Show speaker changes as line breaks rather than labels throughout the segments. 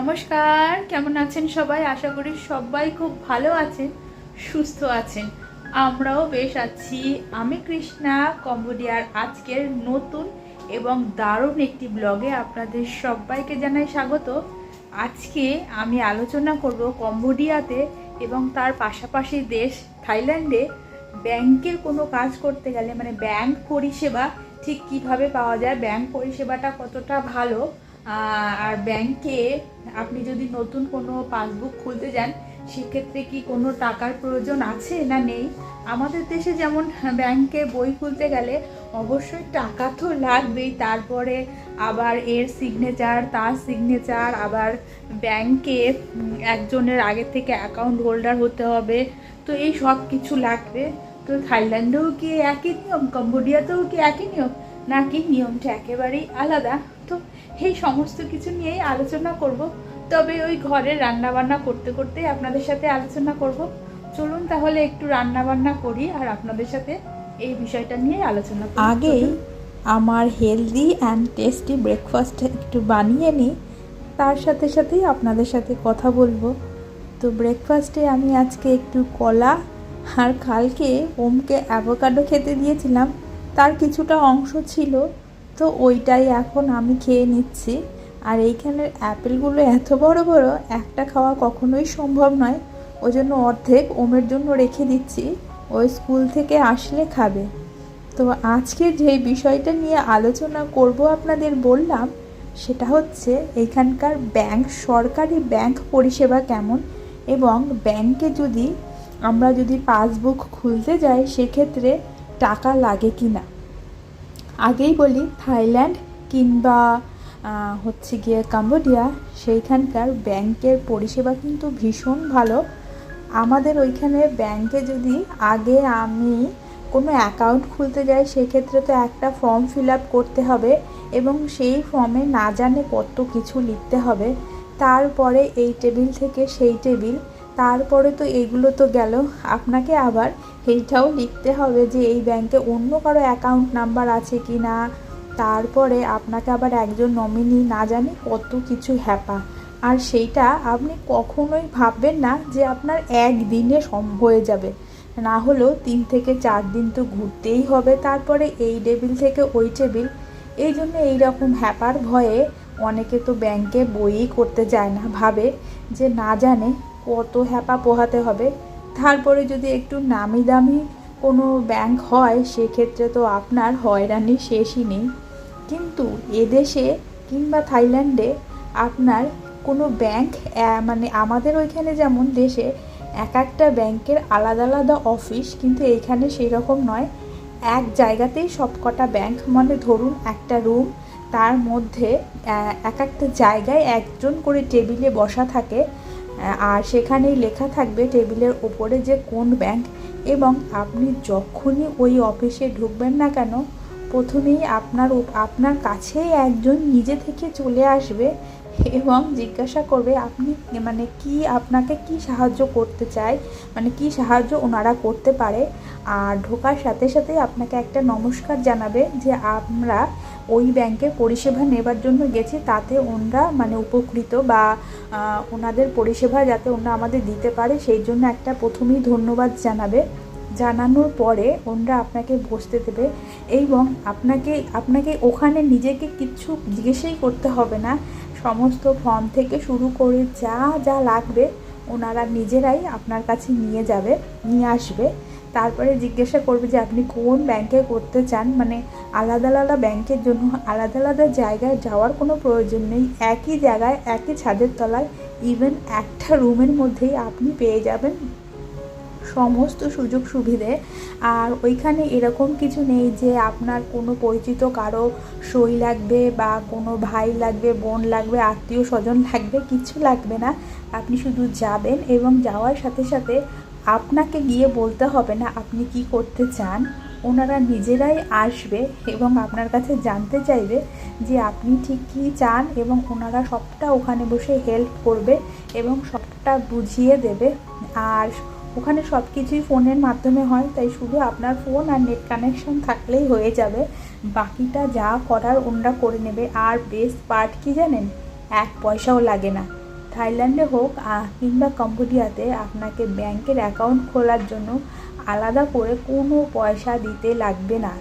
নমস্কার, কেমন আছেন সবাই? আশা করি সবাই খুব ভালো আছেন, সুস্থ আছেন। আমরাও বেশ আছি। আমি কৃষ্ণা, কম্বোডিয়ার আজকের নতুন এবং দারুণ একটি ব্লগে আপনাদের সবাইকে জানাই স্বাগত। আজকে আমি আলোচনা করব কম্বোডিয়াতে এবং তার পাশাপাশি দেশ থাইল্যান্ডে ব্যাংকের কোনো কাজ করতে গেলে মানে ব্যাংক পরিষেবা ঠিক কীভাবে পাওয়া যায়, ব্যাংক পরিষেবাটা কতটা ভালো আর ব্যাংকে আপনি যদি নতুন কোনো পাসবুক খুলতে যান, সেক্ষেত্রে কি কোনো টাকার প্রয়োজন আছে না নেই? আমাদের দেশে যেমন ব্যাংকে বই খুলতে গেলে অবশ্যই টাকা তো লাগবেই, তারপরে আবার এর সিগনেচার তার সিগনেচার আবার ব্যাংকে একজনের আগে থেকে অ্যাকাউন্ট হোল্ডার হতে হবে, তো এই সব কিছু লাগবে। তো থাইল্যান্ডেও কি একই নিয়ম, কম্বোডিয়াতেও কি একই নিয়ম? নাকি নিয়মটা একেবারেই আলাদা? তো এই সমস্ত কিছু নিয়েই আলোচনা করব। তবে ওই ঘরে রান্না বান্না করতে করতেই আপনাদের সাথে আলোচনা করব। চলুন তাহলে একটু রান্না বান্না করি আর আপনাদের সাথে এই বিষয়টা নিয়ে আলোচনা
আগেই আমার হেলদি অ্যান্ড টেস্টি ব্রেকফাস্ট একটু বানিয়ে নিই। তার সাথে সাথেই আপনাদের সাথে কথা বলব। তো ব্রেকফাস্টে আমি আজকে একটু কলা আর কালকে ওমকে অ্যাভোকাডো খেতে দিয়েছিলাম। তার কিছুটা অংশ ছিল। তো ওইটাই এখন আমি খেয়ে নিচ্ছি। আর এইখানের অ্যাপেলগুলো এত বড় বড়, একটা খাওয়া কখনোই সম্ভব নয়। ওই জন্য অর্ধেক ওমের জন্য রেখে দিচ্ছি। ওই স্কুল থেকে আসলে খাবে। তো আজকে যে বিষয়টা নিয়ে আলোচনা করব আপনাদের বললাম, সেটা হচ্ছে এখানকার ব্যাংক, সরকারি ব্যাংক পরিষেবা কেমন? এবং ব্যাংকে যদি আমরা যদি পাসবুক খুলতে যাই, সেক্ষেত্রে টাকা লাগে কি না আগেই বলি, থাইল্যান্ড কিংবা হচ্ছে গিয়ে কাম্বোডিয়া, সেইখানকার ব্যাংকের পরিষেবা কিন্তু ভীষণ ভালো। আমাদের ওইখানে ব্যাংকে যদি আগে আমি কোনো অ্যাকাউন্ট খুলতে যাই, সেক্ষেত্রে তো একটা ফর্ম ফিল আপ করতে হবে এবং সেই ফর্মে না জানে কত কিছু লিখতে হবে। তারপরে এই টেবিল থেকে সেই টেবিল তারপরে তো এগুলো তো গেল। আপনাকে আবার এইটাও লিখতে হবে যে এই ব্যাংকে অন্য কারও অ্যাকাউন্ট নাম্বার আছে কি না তারপরে আপনাকে আবার একজন নমিনি না জানি কত কিছু হ্যাপা। আর সেইটা আপনি কখনোই ভাববেন না যে আপনার একদিনে সম, হয়ে যাবে। না হলেও তিন থেকে চার দিন তো ঘুরতেই হবে। তারপরে এই টেবিল থেকে ওই টেবিল। এই জন্য এইরকম হ্যাপার ভয়ে অনেকে তো ব্যাংকে বইই করতে যায় না, ভাবে যে না জানে কত হ্যাপা পোহাতে হবে। তারপরে যদি একটু নামি দামি কোনো ব্যাংক হয়, সেক্ষেত্রে তো আপনার হয়রানি শেষই নেই। কিন্তু এদেশে কিংবা থাইল্যান্ডে আপনার কোনো ব্যাংক মানে আমাদের ওইখানে যেমন দেশে এক একটা ব্যাংকের আলাদা আলাদা অফিস, কিন্তু এইখানে সেই রকম নয়। এক জায়গাতেই সবকটা ব্যাংক মানে ধরুন একটা রুম, তার মধ্যে এক একটা জায়গায় একজন করে টেবিলে বসা থাকে। আর সেখানেই লেখা থাকবে টেবিলের ওপরে যে কোন ব্যাংক এবং আপনি যখনই ওই অফিসে ঢুকবেন না কেন, প্রথমেই আপনার আপনার কাছেই একজন নিজে থেকে চলে আসবে এবং জিজ্ঞাসা করবে আপনি মানে কি আপনাকে কি সাহায্য করতে চায়? মানে কি সাহায্য ওনারা করতে পারে? আর ঢোকার সাথে সাথে আপনাকে একটা নমস্কার জানাবে যে আমরা ওই ব্যাংকে পরিষেবা নেবার জন্য গেছি, তাতে ওনারা মানে উপকৃত বা ওনাদের পরিষেবা যাতে ওনারা আমাদের দিতে পারে, সেই জন্য একটা প্রথমেই ধন্যবাদ জানাবে। জানানোর পরে ওনারা আপনাকে বসতে দেবে এবং আপনাকে আপনাকে ওখানে নিজেকে কিচ্ছু জিজ্ঞেসই করতে হবে না। সমস্ত ফর্ম থেকে শুরু করে যা যা লাগবে ওনারা নিজেরাই আপনার কাছে নিয়ে যাবে, নিয়ে আসবে। তারপরে জিজ্ঞাসা করবে যে আপনি কোন ব্যাংকে করতে চান? মানে আলাদা আলাদা ব্যাংকের জন্য আলাদা আলাদা জায়গায় যাওয়ার কোনো প্রয়োজন নেই। একই জায়গায়, একই ছাদের তলায় ইভেন একটা রুমের মধ্যেই আপনি পেয়ে যাবেন। সমস্ত সুযোগ সুবিধে। আর ওইখানে এরকম কিছু নেই যে আপনার কোনো পরিচিত কারও সই লাগবে বা কোনো ভাই লাগবে, বোন লাগবে, আত্মীয় স্বজন লাগবে, কিছু লাগবে না। আপনি শুধু যাবেন এবং যাওয়ার সাথে সাথে আপনাকে গিয়ে বলতে হবে না আপনি কি করতে চান। ওনারা নিজেরাই আসবে এবং আপনার কাছে জানতে চাইবে যে আপনি ঠিক কী চান এবং ওনারা সবটা ওখানে বসে হেল্প করবে এবং সবটা বুঝিয়ে দেবে। আর ওখানে সব কিছুই ফোনের মাধ্যমে হয়, তাই শুধু আপনার ফোন আর নেট কানেকশন থাকলেই হয়ে যাবে। বাকিটা যা করার ওনরা করে নেবে। আর বেস্ট পার্ট কি জানেন? এক পয়সাও লাগে না। থাইল্যান্ডে হোক কিংবা কম্বোডিয়াতে আপনাকে ব্যাংকের অ্যাকাউন্ট খোলার জন্য আলাদা করে কোনো পয়সা দিতে লাগবে না।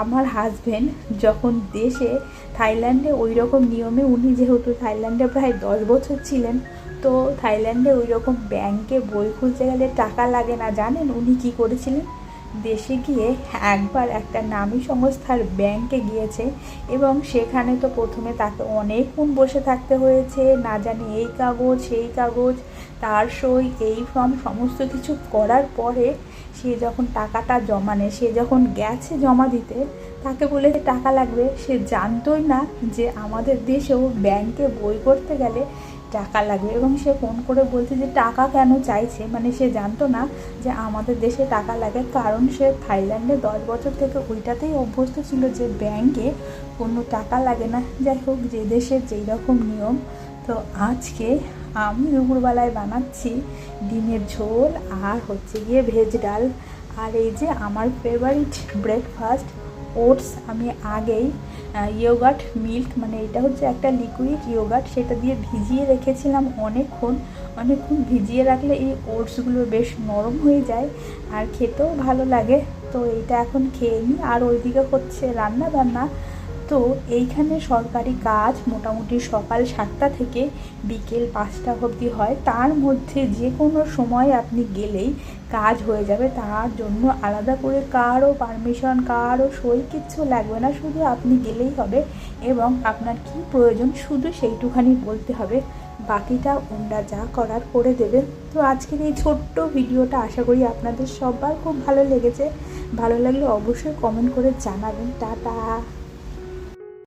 আমার হাজবেন্ড যখন দেশে, থাইল্যান্ডে ওই রকম নিয়মে, উনি যেহেতু থাইল্যান্ডে প্রায় দশ বছর ছিলেন তো থাইল্যান্ডে ওই রকম ব্যাংকে বই খুলতে গেলে টাকা লাগে না, জানেন? উনি কি করেছিলেন? দেশে গিয়ে একবার একটা নামী সংস্থার ব্যাংকে গিয়েছে এবং সেখানে তো প্রথমে তাকে অনেকক্ষণ বসে থাকতে হয়েছে, না জানি এই কাগজ, সেই কাগজ, তার সই, এই ফর্ম, সমস্ত কিছু করার পরে সে যখন টাকাটা জমা নেয় সে যখন গেছে জমা দিতে, তাকে বলে টাকা লাগবে। সে জানতোই না যে আমাদের দেশেও ব্যাংকে বই করতে গেলে টাকা লাগবে। এবং সে ফোন করে বলছে যে, টাকা কেন চাইছে? মানে সে জানতো না যে আমাদের দেশে টাকা লাগে, কারণ সে থাইল্যান্ডে দশ বছর থেকে ওইটাতেই অভ্যস্ত ছিল যে ব্যাংকে কোনো টাকা লাগে না। যাই হোক, যে দেশের যেই রকম নিয়ম, তো আজকে আমি দুপুরবেলায় বানাচ্ছি ডিমের ঝোল আর হচ্ছে গিয়ে ভেজ ডাল। আর এই যে আমার ফেভারিট ব্রেকফাস্ট ওটস, আমি আগেই ইয়োগাট মিল্ক মানে এটা হচ্ছে একটা লিকুইড ইয়োগাট সেটা দিয়ে ভিজিয়ে রেখেছিলাম অনেকক্ষণ। অনেকক্ষণ ভিজিয়ে রাখলে এই ওটসগুলো বেশ নরম হয়ে যায় আর খেতেও ভালো লাগে। তো এইটা এখন খেয়ে নিই। আর ওইদিকে হচ্ছে রান্না বান্না তো এইখানে সরকারি কাজ মোটামুটি সকাল সাতটা থেকে বিকেল পাঁচটা অবধি হয়। তার মধ্যে যে কোনো সময় আপনি গেলেই কাজ হয়ে যাবে। তার জন্য আলাদা করে কারও পারমিশন, কারও সই কিচ্ছু লাগবে না। শুধু আপনি গেলেই হবে এবং আপনার কি প্রয়োজন শুধু সেইটুখানি বলতে হবে। বাকিটা ওনারা যা করার করে দেবে তো আজকের এই ছোট্ট ভিডিওটা আশা করি আপনাদের সবার খুব ভালো লেগেছে। ভালো লাগলে অবশ্যই কমেন্ট করে জানাবেন। টাটা!